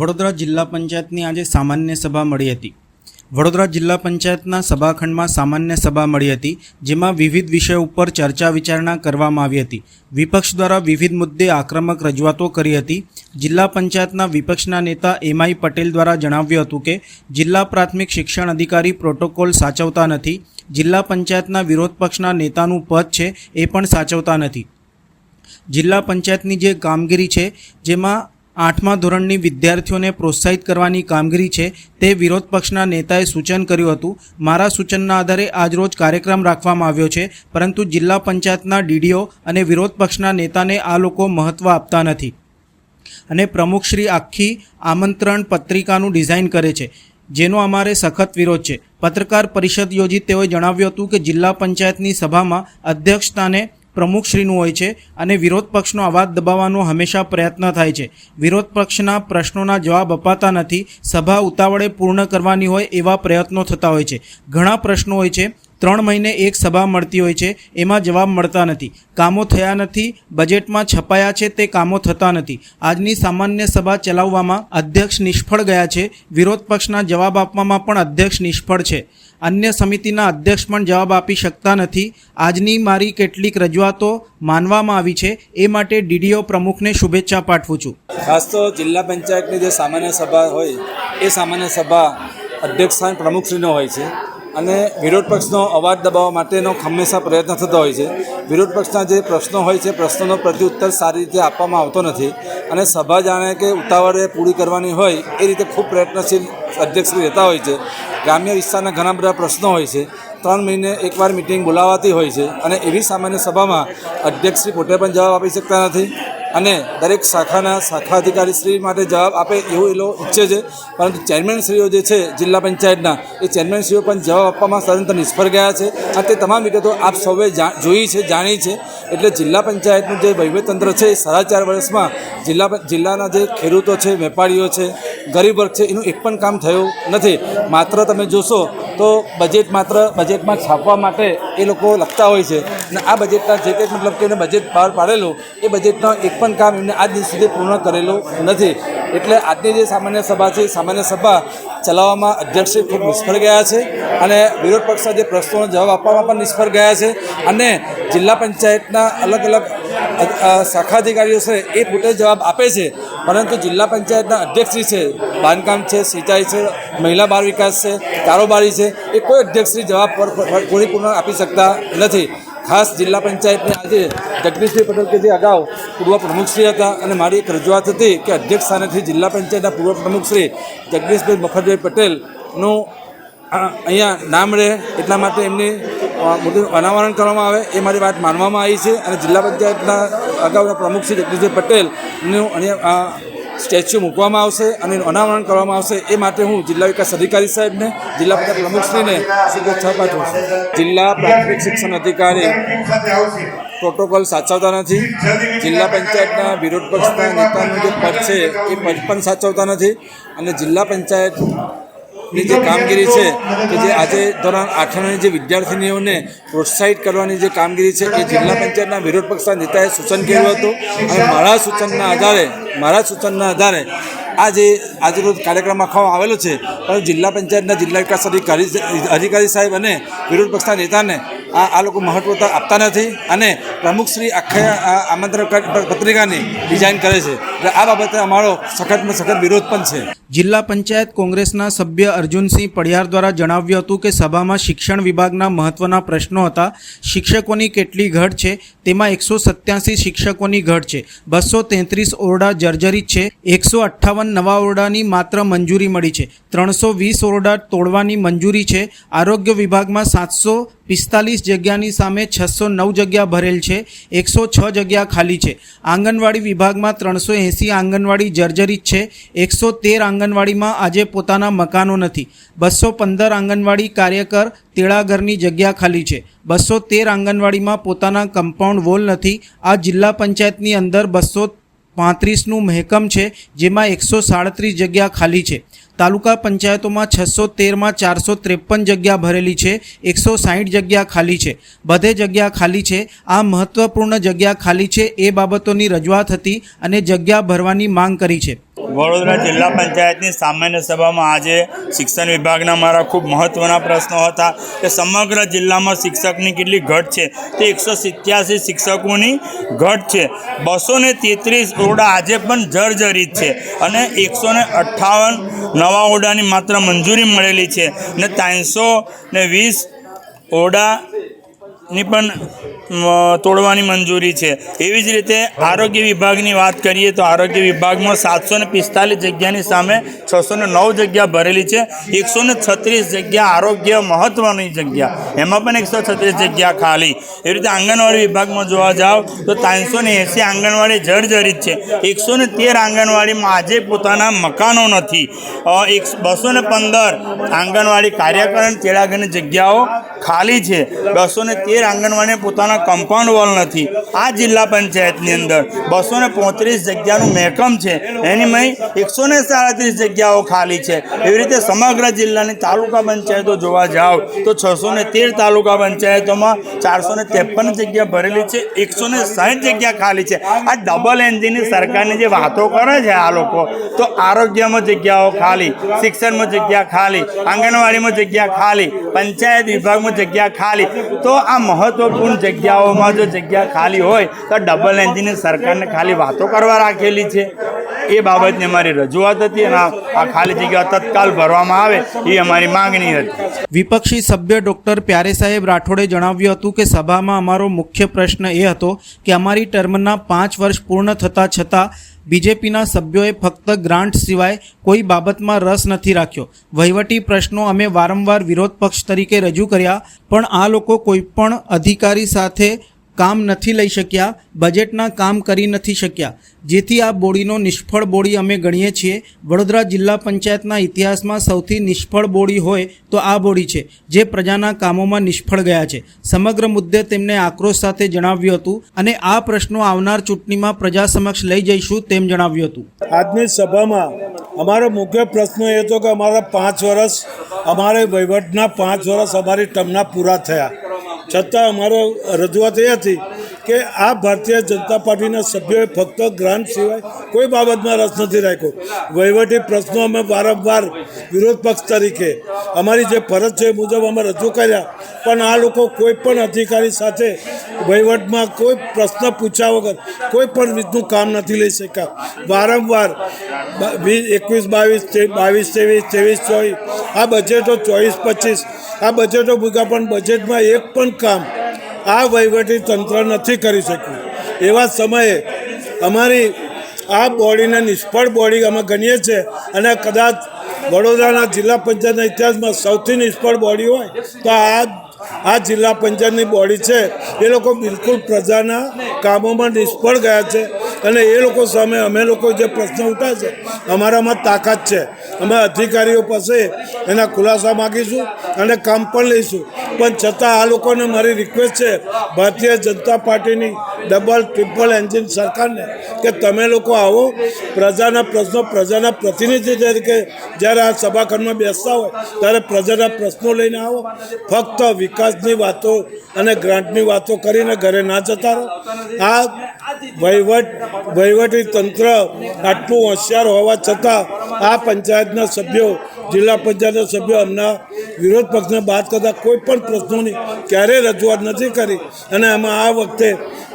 વડોદરા જિલ્લા પંચાયતની આજે સામાન્ય સભા મળી હતી. વડોદરા જિલ્લા પંચાયતના સભાખંડમાં સામાન્ય સભા મળી હતી, જેમાં વિવિધ વિષયો ઉપર ચર્ચા વિચારણા કરવામાં આવી હતી. વિપક્ષ દ્વારા વિવિધ મુદ્દે આક્રમક રજૂઆતો કરી હતી. જિલ્લા પંચાયતના વિપક્ષના નેતા એમઆઈ પટેલ દ્વારા જણાવ્યું હતું કે, જિલ્લા પ્રાથમિક શિક્ષણ અધિકારી પ્રોટોકોલ સાચવતા નથી. જિલ્લા પંચાયતના વિરોધ પક્ષના નેતાનું પદ છે એ પણ સાચવતા નથી. જિલ્લા પંચાયતની જે કામગીરી છે, જેમાં આઠમા ધોરણની વિદ્યાર્થીઓને પ્રોત્સાહિત કરવાની કામગીરી છે તે વિરોધ પક્ષના નેતાએ સૂચન કર્યું હતું. મારા સૂચનના આધારે આજરોજ કાર્યક્રમ રાખવામાં આવ્યો છે, પરંતુ જિલ્લા પંચાયતના ડીડીઓ અને વિરોધ પક્ષના નેતાને આ લોકો મહત્ત્વ આપતા નથી. અને પ્રમુખશ્રી આખી આમંત્રણ પત્રિકાનું ડિઝાઇન કરે છે, જેનો અમારે સખત વિરોધ છે. પત્રકાર પરિષદ યોજી તેઓએ જણાવ્યું હતું કે જિલ્લા પંચાયતની સભામાં અધ્યક્ષ સ્થાને પ્રમુખશ્રીનું હોય છે અને વિરોધ પક્ષનો અવાજ દબાવવાનો હંમેશા પ્રયત્ન થાય છે. વિરોધ પક્ષના પ્રશ્નોના જવાબ અપાતા નથી, સભા ઉતાવળે પૂર્ણ કરવાની હોય એવા પ્રયત્નો થતા હોય છે. ઘણા પ્રશ્નો હોય છે, ત્રણ મહિને એક સભા મળતી હોય છે, એમાં જવાબ મળતા નથી. કામો થયા નથી, બજેટમાં છપાયા છે, તે કામો થતા નથી. આજની સામાન્ય સભા ચલાવવામાં અધ્યક્ષ નિષ્ફળ ગયા છે, વિરોધ પક્ષના જવાબ આપવામાં પણ અધ્યક્ષ નિષ્ફળ છે. અન્ય સમિતિના અધ્યક્ષ પણ જવાબ આપી શકતા નથી. આજની મારી કેટલીક રજૂઆતો માનવામાં આવી છે. એ માટે ડીડીઓ પ્રમુખને શુભેચ્છા પાઠવું છું. ખાસ તો જિલ્લા પંચાયતની જે સામાન્ય સભા હોય, એ સામાન્ય સભા અધ્યક્ષ સ્થાન પ્રમુખશ્રીનો હોય છે. અને વિરોધ પક્ષનો અવાજ દબાવવા માટેનો હંમેશા પ્રયત્ન થતો હોય છે. વિરોધ પક્ષના જે પ્રશ્નો હોય છે, પ્રશ્નોનો પ્રત્યુત્તર સારી રીતે આપવામાં આવતો નથી. અને સભા જાણે કે ઉતાવળે પૂરી કરવાની હોય, એ રીતે ખૂબ પ્રયત્નશીલ અધ્યક્ષશ્રી રહેતા હોય છે. ગ્રામ્ય વિસ્તારના ઘણા બધા પ્રશ્નો હોય છે. ત્રણ મહિને એકવાર મિટિંગ બોલાવાતી હોય છે અને એવી સામાન્ય સભામાં અધ્યક્ષશ્રી પોતે પણ જવાબ આપી શકતા નથી અને દરેક શાખાના શાખા અધિકારી શ્રી માટે જવાબ આપે એવું એ લોકો ઈચ્છે છે. પરંતુ ચેરમેનશ્રીઓ જે છે જિલ્લા પંચાયતના, એ ચેરમેનશ્રીઓ પણ જવાબ આપવામાં સદંતર નિષ્ફળ ગયા છે અને તે તમામ વિગતો આપ સૌએ જોઈ છે, જાણી છે. એટલે જિલ્લા પંચાયતનું જે વહીવટતંત્ર છે એ સાડા ચાર વર્ષમાં જિલ્લા, જિલ્લાના જે ખેડૂતો છે, વેપારીઓ છે ગરીબ વર્ગ છે, એનું એક પણ કામ થયું નથી. માત્ર તમે જોશો તો બજેટ માત્ર બજેટમાં છાપવા માટે એ લોકો લખતા હોય છે. અને આ બજેટના જે કંઈ મતલબ કે એને બજેટ બહાર પાડેલું, એ બજેટનો એક પણ કામ એમને આજ દિવસ સુધી પૂર્ણ કરેલું નથી. એટલે આજની જે સામાન્ય સભા છે સામાન્ય સભા ચલાવવામાં અધ્યક્ષે ખૂબ નિષ્ફળ ગયા છે અને વિરોધ પક્ષના જે પ્રશ્નોનો જવાબ આપવામાં પણ નિષ્ફળ ગયા છે. અને જિલ્લા પંચાયતના અલગ અલગ અ- અ શાખા અધિકારીઓ છે એ પોતે જવાબ આપે છે. પરંતુ જિલ્લા પંચાયતના અધ્યક્ષશ્રી છે, બાંધકામ છે, સિંચાઈ છે, મહિલા બાળ વિકાસ છે, કારોબારી છે, એ કોઈ અધ્યક્ષશ્રી જવાબ પર પર- આપી શકતા નથી. ખાસ જિલ્લા પંચાયતની આજે જગદીશભાઈ પટેલ કે જે અગાઉ પૂર્વ પ્રમુખશ્રી હતા અને મારી એક રજૂઆત હતી કે અધ્યક્ષ સ્થાનેથી જિલ્લા પંચાયતના પૂર્વ પ્રમુખશ્રી જગદીશભાઈ મફતભાઈ પટેલનું અહીંયા નામ રહે એટલા માટે એમની મોટું અનાવરણ કરવામાં આવે એ મારી વાત માનવામાં આવી છે અને જિલ્લા પંચાયતના અગાઉના પ્રમુખ શ્રી જગદીશભાઈ પટેલનું અહીંયા સ્ટેચ્યુ મૂકવામાં આવશે અને અનાવરણ કરવામાં આવશે એ માટે હું જિલ્લા વિકાસ અધિકારી સાહેબને, જિલ્લા પંચાયત પ્રમુખશ્રીને શુભેચ્છા પાઠવું છું. જિલ્લા પ્રાથમિક શિક્ષણ અધિકારી પ્રોટોકોલ સાચવતા નથી. જિલ્લા પંચાયતના વિરોધ પક્ષના નેતાનું જે પદ છે એ પદ પણ સાચવતા નથી. અને જિલ્લા પંચાયત ની જે કામગીરી છે, કે જે આજે ધોરણ આઠની જે વિદ્યાર્થીનીઓને પ્રોત્સાહિત કરવાની જે કામગીરી છે, એ જિલ્લા પંચાયતના વિરોધ પક્ષના નેતાએ સૂચન કર્યું હતું. અને મારા સૂચનના આધારે, મારા સૂચનના આધારે આ જે આજરોજ કાર્યક્રમ આખો આવેલો છે પરંતુ જિલ્લા પંચાયતના જિલ્લા વિકાસ અધિકારી અધિકારી સાહેબ અને વિરોધ પક્ષના નેતાને આ આ લોકો મહત્વતા આપતા નથી અને પ્રમુખશ્રી આખા આમંત્રણ પત્રિકાની ડિઝાઇન કરે છે. આ બાબતે અમારો સખતમાં સખત વિરોધ પણ છે. જિલ્લા પંચાયત કોંગ્રેસના સભ્ય અર્જુનસિંહ પડિયાર દ્વારા જણાવ્યું હતું કે સભામાં શિક્ષણ વિભાગના મહત્વના પ્રશ્નો હતા. શિક્ષકોની કેટલી ઘટ છે? તેમાં એકસો સત્યાસી શિક્ષકોની ઘટ છે. બસો તેત્રીસ ઓરડા જર્જરિત છે. એકસો અઠ્ઠાવન નવા ઓરડાની માત્ર મંજૂરી મળી છે. ત્રણસો વીસ ઓરડા તોડવાની મંજૂરી છે. આરોગ્ય વિભાગમાં સાતસો પિસ્તાલીસ જગ્યાની સામે છસો નવ જગ્યા ભરેલ છે. એકસો છ જગ્યા ખાલી છે. આંગણવાડી વિભાગમાં ત્રણસો એંસી આંગણવાડી જર્જરિત છે, એકસો તેર આંગણવાડીમાં આજે પોતાના મકાનો નથી. બસો પંદર આંગણવાડી કાર્યકર તેળાઘરની જગ્યા ખાલી છે. બસો તેર આંગણવાડીમાં પોતાના કમ્પાઉન્ડ વોલ નથી. આ જિલ્લા પંચાયતની અંદર બસો પાંત્રીસનું મહેકમ છે, જેમાં એકસો સાડત્રીસ જગ્યા ખાલી છે. તાલુકા પંચાયતોમાં છસો તેરમાં ચારસો ત્રેપન જગ્યા ભરેલી છે, એકસો સાહીઠ જગ્યા ખાલી છે. બધે જગ્યા ખાલી છે, આ મહત્ત્વપૂર્ણ જગ્યા ખાલી છે એ બાબતોની રજૂઆત હતી અને જગ્યા ભરવાની માંગ કરી છે. વડોદરા જિલ્લા પંચાયતની સામાન્ય સભામાં આજે શિક્ષણ વિભાગના મારા ખૂબ મહત્ત્વના પ્રશ્નો હતા કે સમગ્ર જિલ્લામાં શિક્ષકની કેટલી ઘટ છે? તે એકસો સિત્યાસી શિક્ષકોની ઘટ છે. બસો ને તેત્રીસ ઓરડા આજે પણ જર્જરિત છે અને એકસો ને અઠ્ઠાવન નવા ઓરડાની માત્ર મંજૂરી મળેલી છે ને ત્રણસો ને વીસ ઓરડાની પણ તોડવાની મંજૂરી છે. એવી જ રીતે આરોગ્ય વિભાગની વાત કરીએ તો આરોગ્ય વિભાગમાં સાતસો ને પિસ્તાલીસ જગ્યાની સામે છસો ને નવ જગ્યા ભરેલી છે. એકસો ને છત્રીસ જગ્યા આરોગ્ય મહત્ત્વની જગ્યા. એમાં પણ એકસો છત્રીસ જગ્યા ખાલી. એવી રીતે આંગણવાડી વિભાગમાં જોવા જાઓ તો ત્રણસો ને એંસી આંગણવાડી જર્જરિત છે. એકસો ને તેર આંગણવાડીમાં આજે પોતાના મકાનો નથી. એક બસો ને પંદર આંગણવાડી કાર્યકર અને તેડાગરની જગ્યાઓ ખાલી છે. બસો ને તેર આંગણવાડીને પોતાના કમ્પાઉન્ડ વોલ નથી. આ જિલ્લા પંચાયતની અંદર બસો ને પોત્રીસ જગ્યાનું મહેકમ છે. એની મય એકસો ને સાડત્રીસ જગ્યાઓ ખાલી છે. એવી રીતે સમગ્ર જિલ્લાની તાલુકા પંચાયતો જોવા જાઓ તો છસો ને તેર તાલુકા પંચાયતોમાં ચારસો ને ત્રેપન જગ્યા ભરેલી છે. એકસો ને સાઠ જગ્યા ખાલી છે. આ ડબલ એન્જિનની સરકારની જે વાતો કરે છે આ લોકો, તો આરોગ્યમાં જગ્યાઓ ખાલી, શિક્ષણમાં જગ્યા ખાલી, આંગણવાડીમાં જગ્યા ખાલી, પંચાયત વિભાગમાં જગ્યા ખાલી, તો આ મહત્વપૂર્ણ જગ્યાઓમાં જો જગ્યા ખાલી હોય તો ડબલ એન્જિનની સરકારને ખાલી વાતો કરવા રાખેલી છે. એ બાબતની અમારી રજૂઆત હતી અને આ ખાલી જગ્યા તત્કાલ ભરવામાં આવે એ અમારી માંગણી હતી. વિપક્ષી સભ્ય ડોક્ટર પ્યારે સાહેબ રાઠોડે જણાવ્યું હતું કે સભામાં અમારો મુખ્ય પ્રશ્ન એ હતો કે અમારી ટર્મના પાંચ વર્ષ પૂર્ણ થતાં છતાં બીજેપીના સભ્યોએ ફક્ત ગ્રાન્ટ સિવાય કોઈ બાબતમાં રસ નથી રાખ્યો. વહીવટી પ્રશ્નો અમે વારંવાર વિરોધ પક્ષ તરીકે રજૂ કર્યા, પણ આ લોકો કોઈ પણ અધિકારી સાથે કામ નથી લઈ શક્યા બજેટના કામ કરી નથી શક્યા. જેથી આ બોડીનો નિષ્ફળ બોડી અમે ગણીએ છીએ. વડોદરા જિલ્લા પંચાયતના ઇતિહાસમાં સૌથી નિષ્ફળ બોડી હોય તો આ બોડી છે, જે પ્રજાના કામોમાં નિષ્ફળ ગયા છે. સમગ્ર મુદ્દે તેમને આક્રોશ સાથે જણાવ્યું હતું અને આ પ્રશ્નો આવનાર ચૂંટણીમાં પ્રજા સમક્ષ લઈ જઈશું તેમ જણાવ્યું હતું. આજની સભામાં અમારો મુખ્ય પ્રશ્ન એ હતો કે અમારા પાંચ વર્ષ અમારે વહીવટના પાંચ વર્ષ અમારી ટર્મના પૂરા થયા. છતાં અમારો રજૂઆત એ હતી કે આ ભારતીય જનતા પાર્ટીના સભ્યોએ ફક્ત ગ્રાન્ટ સિવાય કોઈ બાબતમાં રસ નથી રાખ્યો. વહીવટી પ્રશ્નો અમે વારંવાર વિરોધ પક્ષ તરીકે અમારી જે ફરજ છે મુજબ અમે રજૂ કર્યા. પણ આ લોકો કોઈ પણ અધિકારી સાથે વહીવટમાં કોઈ પ્રશ્ન પૂછ્યા વગર કોઈ પણ રીતનું કામ નથી લઈ શક્યા. વારંવાર વીસ એકવીસ, બાવીસ બાવીસ, ત્રેવીસ ત્રેવીસ, ચોવીસ, આ બજેટો ચોવીસ, પચીસ, આ બજેટો મૂક્યા પણ બજેટમાં એક પણ કામ આ વહીવટી તંત્ર નથી કરી શક્યું. એવા સમયે અમારી આ બોડીને નિષ્ફળ બોડી અમે ગણીએ છીએ અને કદાચ વડોદરાના જિલ્લા પંચાયતના ઇતિહાસમાં સૌથી નિષ્ફળ બોડી હોય તો આ આ જિલ્લા પંચાયતની બોડી છે. એ લોકો બિલકુલ પ્રજાના કામોમાં નિષ્ફળ ગયા છે. અને એ લોકો સામે અમે લોકો જે પ્રશ્ન ઉઠા છે, અમારામાં તાકાત છે. અમે અધિકારીઓ પાસે એના ખુલાસા માગીશું અને કામ પણ લઈશું. પણ છતાં આ લોકોને મારી રિક્વેસ્ટ છે, ભારતીય જનતા પાર્ટીની ડબલ ટ્રિપલ એન્જિન સરકારને કે તમે લોકો આવો, પ્રજાના પ્રશ્નો, પ્રજાના પ્રતિનિધિ તરીકે જ્યારે આ સભાખંડમાં બેસતા હોય, ત્યારે પ્રજાના પ્રશ્નો લઈને આવો. ફક્ત વિકાસની વાતો અને ગ્રાન્ટની વાતો કરીને ઘરે ના જતા રહો. આ વહીવટ, વહીવટી તંત્ર આટલું હોશિયાર હોવા છતાં આ પંચાયતના સભ્યો, જિલ્લા પંચાયતના સભ્યો હમણાં વિરોધ પક્ષને બાદ કરતા કોઈ પણ પ્રશ્નોની ક્યારેય રજૂઆત નથી કરી. અને આમાં આ વખતે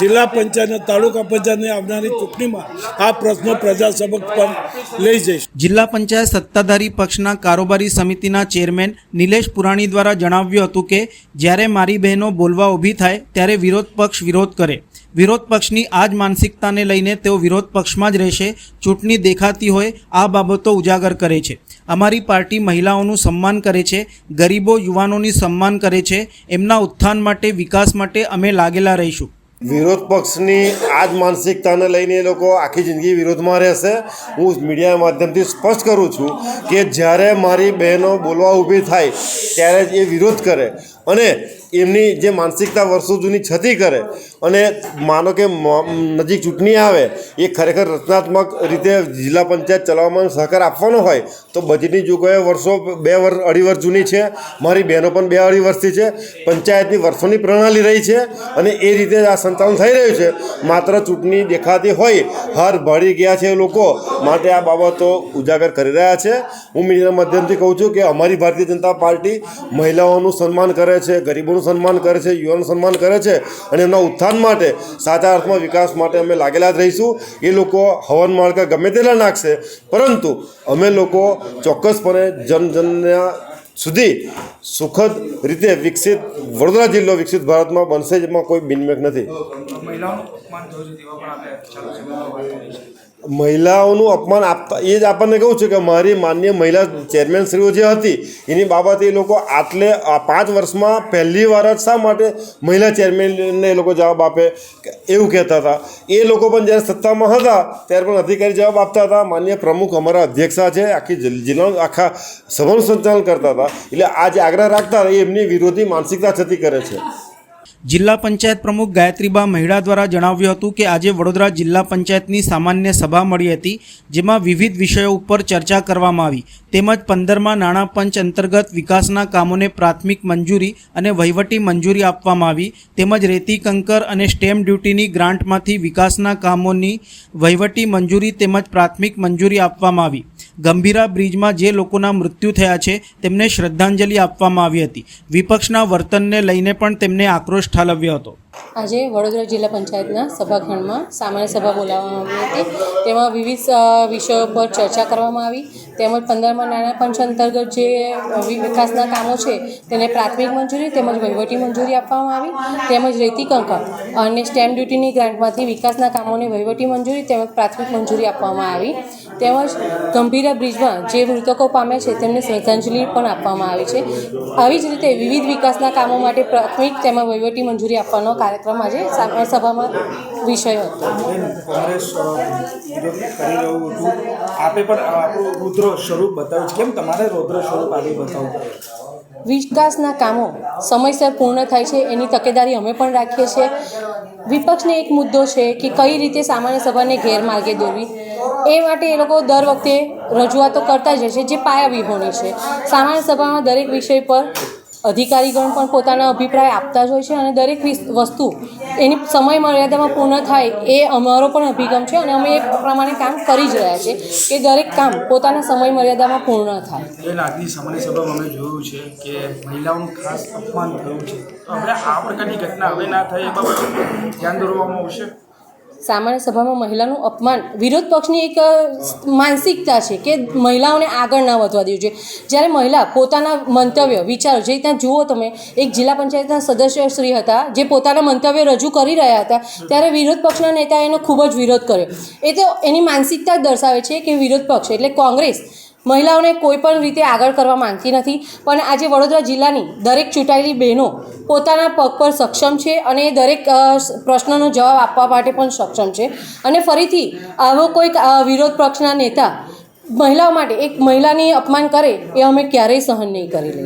જિલ્લા પંચાયત અને તાલુકા પંચાયતની આવનારી ચૂંટણીમાં આ પ્રશ્નો પ્રજા સમક્ષ પણ લઈ જઈશ. જિલ્લા પંચાયત સત્તાધારી પક્ષના કારોબારી સમિતિના ચેરમેન નિલેશ પુરાણી દ્વારા જણાવ્યું હતું કે, જ્યારે મારી બહેનો બોલવા ઊભી થાય, ત્યારે વિરોધ પક્ષ વિરોધ કરે. વિરોધ પક્ષની આ જ માનસિકતાને લઈને તેઓ વિરોધ પક્ષમાં જ રહેશે, ચૂંટણી દેખાતી હોય, આ બાબતો ઉજાગર કરે છે. અમારી પાર્ટી મહિલાઓનું સન્માન કરે છે ગરીબો યુવાનોની સન્માન કરે છે, એમના ઉત્થાન માટે, વિકાસ માટે અમે લાગેલા રહીશું. વિરોધ પક્ષની આ જ માનસિકતાને લઈને એ લોકો આખી જિંદગી વિરોધમાં રહેશે. હું મીડિયા માધ્યમથી સ્પષ્ટ કરું છું કે જ્યારે મારી બહેનો બોલવા ઊભી થાય, ત્યારે જ એ વિરોધ કરે. અને એમની જે માનસિકતા વર્ષો જૂની છતી કરે અને માનો કે નજીક ચૂંટણી આવે, એ ખરેખર રચનાત્મક રીતે જિલ્લા પંચાયત ચલાવવામાં સહકાર આપવાનો હોય, તો બજેટની જોગવાઈ વર્ષો, બે વર્ષ અઢી વર્ષ જૂની છે. મારી બહેનો પણ બે અઢી વર્ષથી છે. પંચાયતની વર્ષોની પ્રણાલી રહી છે અને એ રીતે આ સંચાલન થઈ રહ્યું છે. માત્ર ચૂંટણી દેખાતી હોય, હાર ભળી ગયા છે લોકો માટે આ બાબતો ઉજાગર કરી રહ્યા છે. હું મીડિયાના માધ્યમથી કહું છું કે અમારી ભારતીય જનતા પાર્ટી મહિલાઓનું સન્માન કરે છે, ગરીબોનું સન્માન કરે છે, યુવાનનું સન્માન કરે છે અને એમના ઉત્થાન માટે, સાચા અર્થમાં વિકાસ માટે અમે લાગેલા જ રહીશું. એ લોકો હવન માળખા ગમે તેના નાખશે, પરંતુ અમે લોકો ચોક્કસપણે જન જનના સુધી સુખદ રીતે વિકસિત, વડોદરા જિલ્લો વિકસિત ભારતમાં બનશે જેમાં કોઈ બિનમેક નથી. મહિલાઓનું અપમાન આપતા એ જ આપણને કહું છું કે મારી માન્ય મહિલા ચેરમેન શ્રીઓ જે હતી, એની બાબતે એ લોકો આટલે પાંચ વર્ષમાં પહેલી વાર જ શા માટે મહિલા ચેરમેનને એ લોકો જવાબ આપે? એવું કહેતા હતા. એ લોકો પણ જ્યારે સત્તામાં હતા, ત્યારે પણ અધિકારી જવાબ આપતા હતા. માન્ય પ્રમુખ અમારા અધ્યક્ષા છે, આખી જિલ- જિલ્લાનું આખા સભાનું સંચાલન કરતા હતા. એટલે આ જે આગ્રહ રાખતા હતા, એ એમની વિરોધી માનસિકતા થતી કરે છે. જિલ્લા પંચાયત પ્રમુખ ગાયત્રીબા મહિડા દ્વારા જણાવ્યું હતું કે આજે વડોદરા જિલ્લા પંચાયતની સામાન્ય સભા મળી હતી, જેમાં વિવિધ વિષયો ઉપર ચર્ચા કરવામાં આવી. તેમજ પંદરમાં નાણાં પંચ અંતર્ગત વિકાસના કામોને પ્રાથમિક મંજૂરી અને વહીવટી મંજૂરી આપવામાં આવી. તેમજ રેતી, કંકર અને સ્ટેમ્પ ડ્યુટીની ગ્રાન્ટમાંથી વિકાસના કામોની વહીવટી મંજૂરી તેમજ પ્રાથમિક મંજૂરી આપવામાં આવી. ગંભીરા બ્રિજમાં જે લોકોના મૃત્યુ થયા છે, તેમને શ્રદ્ધાંજલિ આપવામાં આવી હતી. વિપક્ષના વર્તનને લઈને પણ તેમને આક્રોશ ઠાલવ્યો હતો. આજે વડોદરા જિલ્લા પંચાયતના સભાખંડમાં સામાન્ય સભા બોલાવવામાં આવી હતી. તેમાં વિવિધ વિષયો પર ચર્ચા કરવામાં આવી. તેમજ પંદરમાં નાણાં પંચ અંતર્ગત જે વિકાસના કામો છે, તેને પ્રાથમિક મંજૂરી તેમજ વહીવટી મંજૂરી આપવામાં આવી. તેમજ રેતી કંકર અને સ્ટેમ્પ ડ્યુટીની ગ્રાન્ટમાંથી વિકાસના કામોને વહીવટી મંજૂરી તેમજ પ્રાથમિક મંજૂરી આપવામાં આવી. તેમજ ગંભીરા બ્રિજમાં જે મૃતકો પામ્યા છે તેમને શ્રદ્ધાંજલિ પણ આપવામાં આવી છે. આવી જ રીતે વિવિધ વિકાસના કામો માટે પ્રાથમિક તેમજ વહીવટી મંજૂરી આપવાનો કાર્યક્રમ આજે સભામાં વિષય હતો. કોંગ્રેસ કરી રહ્યું હતું. આપે પણ આપણું રુદ્ર સ્વરૂપ બતાવ્યું કેમ તમારે રુદ્ર સ્વરૂપ આજે બતાવવું વિકાસના કામો સમયસર પૂર્ણ થાય છે એની તકેદારી અમે પણ રાખીએ છીએ. વિપક્ષને એક મુદ્દો છે કે કઈ રીતે સામાન્ય સભાને ગેરમાર્ગે દોરવી. એ માટે એ લોકો દર વખતે રજૂઆતો કરતા જ છે, જે પાયા વિહોણી છે. સામાન્ય સભામાં દરેક વિષય પર અધિકારીગણ પણ પોતાના અભિપ્રાય આપતા જ હોય છે અને દરેક વસ્તુ એની સમય મર્યાદામાં પૂર્ણ થાય એ અમારો પણ અભિગમ છે અને અમે એ પ્રમાણે કામ કરી જ રહ્યા છે કે દરેક કામ પોતાના સમય મર્યાદામાં પૂર્ણ થાય. એ આજની સામાન્ય સભામાં અમે જોયું છે કે મહિલાઓનું ખાસ અપમાન થયું છે. તો આપણે આ પ્રકારની ઘટના હવે ના થાય એ બાબતે ધ્યાન દોરવામાં આવશે? સામાન્ય સભામાં મહિલાનું અપમાન, વિરોધ પક્ષની એક માનસિકતા છે કે મહિલાઓને આગળ ના વધવા દેવું જોઈએ. જ્યારે મહિલા પોતાના મંતવ્ય, વિચારો જે ત્યાં જુઓ તમે, એક જિલ્લા પંચાયતના સદસ્ય શ્રી હતા, જે પોતાના મંતવ્ય રજૂ કરી રહ્યા હતા, ત્યારે વિરોધ પક્ષના નેતાએ એનો ખૂબ જ વિરોધ કર્યો. એ તો એની માનસિકતા જ દર્શાવે છે કે વિરોધ પક્ષ, એટલે કોંગ્રેસ મહિલાઓને કોઈ પણ રીતે આગળ કરવા માંગતી નથી, પણ આજે વડોદરા જિલ્લાની દરેક ચૂંટાયેલી બહેનો પોતાના પગ પર સક્ષમ છે અને દરેક પ્રશ્નનો જવાબ આપવા માટે પણ સક્ષમ છે. અને ફરીથી આવો કોઈક વિરોધ પક્ષના નેતા મહિલાઓ માટે એક મહિલાની અપમાન કરે એ અમે ક્યારેય સહન નહીં કરી લઈએ.